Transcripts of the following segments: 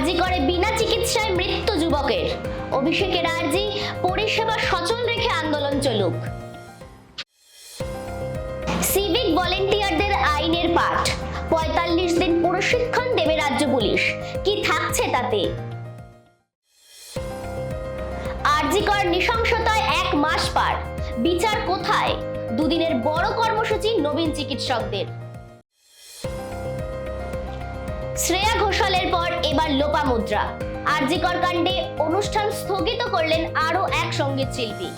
আরজি করে বিনা চিকিৎসায় মৃত্যু যুবকের। অভিষেকের আরজি পরিষেবা সচল রেখে আন্দোলন চলুক। সিভিক ভলেন্টিয়ারদের আইনের পাঠ। পঁয়তাল্লিশ দিন প্রশিক্ষণ দেবে রাজ্য পুলিশ। কি থাকছে তাতে? আরজিকর নৃশংসতায় এক মাস পার। বিচার কোথায়? দুদিনের বড় কর্মসূচি নবীন চিকিৎসকদের। শ্রেয়া ঘোষালের পর এবার লোপামুদ্রা আরজিকর কাণ্ডে অনুষ্ঠান স্থগিত করলেন আরও এক সংগীত শিল্পী।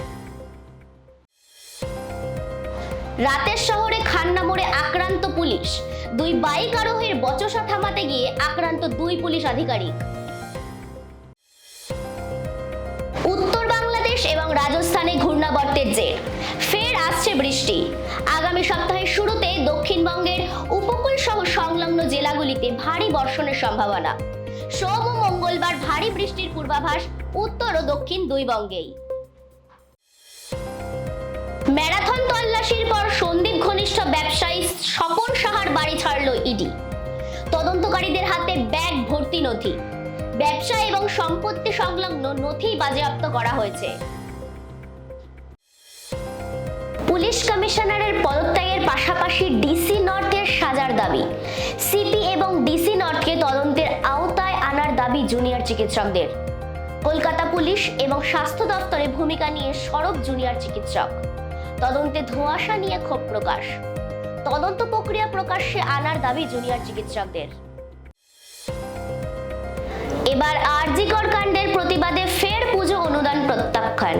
রাতের শহরে খান্না মোড়ে আক্রান্ত পুলিশ। দুই বাইক আরোহীর বচসা থামাতে গিয়ে আক্রান্ত দুই পুলিশ আধিকারিক। উত্তর বাংলাদেশ এবং রাজস্থানে ঘূর্ণাবর্তের জের। ফের আসছে বৃষ্টি। আগামী সপ্তাহের শুরুতে সংলগ্ন জেলাগুলিতে ভারী বর্ষণের সম্ভাবনা। সোম ও মঙ্গলবার ভারী বৃষ্টির পূর্বাভাস উত্তর ও দক্ষিণ দুই বঙ্গেই। ম্যারাথন তল্লাশির পর সন্দীপ ঘনিষ্ঠ ব্যবসায়ী স্বপন সাহার বাড়ি ছাড়ল ইডি। তদন্তকারীদের হাতে ব্যাগ, ভর্তি নথি। ব্যবসা এবং সম্পত্তি সংলগ্ন নথি বাজেয়াপ্ত করা হয়েছে। পুলিশ কমিশনারের পদত্যাগের পাশাপাশি ডিসি দাবি। সিপি এবং ডিসি নর্থকে তদন্তের আওতায় আনার দাবি জুনিয়র চিকিৎসকদের। কলকাতা পুলিশ এবং স্বাস্থ্য দপ্তরে ভূমিকা নিয়ে সরব জুনিয়র চিকিৎসক। তদন্তে ধোঁয়াশা নিয়ে ক্ষোভ প্রকাশ। তদন্ত প্রক্রিয়া প্রকাশ্যে আনার দাবি জুনিয়র চিকিৎসকদের। এবার আরজিকর কাণ্ডের প্রতিবাদে ফের পুজো অনুদান প্রত্যাখ্যান।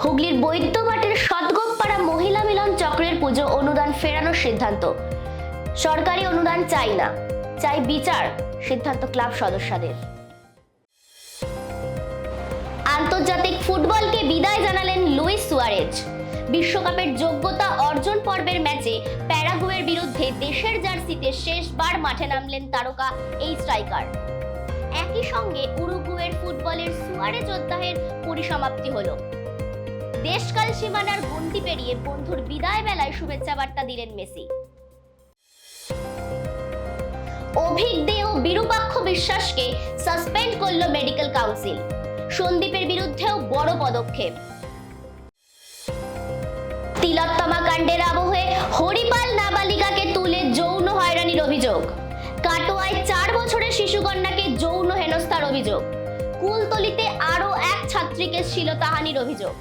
হুগলির বৈদ্যবাটের সদগোপপাড়া মহিলা মিলন চক্রের পুজো অনুদান ফেরানোর সিদ্ধান্ত। সরকারি অনুদান চাই না, চাই বিচার, সিদ্ধান্ত ক্লাব সদস্যদের। আন্তর্জাতিক ফুটবলকে বিদায় জানালেন লুইস সুয়ারেজ। বিশ্বকাপের যোগ্যতা অর্জন পর্বের ম্যাচে প্যারাগুয়ের বিরুদ্ধে দেশের জার্সিতে শেষবার মাঠে নামলেন তারকা এই স্ট্রাইকার। একই সঙ্গে উরুগুয়ের ফুটবলের সুয়ারে যোদ্ধাহের পরিসমাপ্তি হলো। দেশকাল সীমানার গন্ডি পেরিয়ে বন্ধুর বিদায় বেলায় শুভেচ্ছা বার্তা দিলেন মেসি। অভিক দে ও বিরূপাক্ষ বিশ্বাসকে সাসপেন্ড করল মেডিকেল কাউন্সিল। সন্দীপের বিরুদ্ধেও বড় পদক্ষেপ। তিলোত্তমা কাণ্ডের আবহে হরিপাল নাবালিকাকে তুলে যৌন হয়রানির অভিযোগ। কাটোয়ায় চার বছরের শিশুকন্যাকে যৌন হেনস্থার অভিযোগ। কুলতলিতে আরও এক ছাত্রীকে শ্লীলতাহানির অভিযোগ।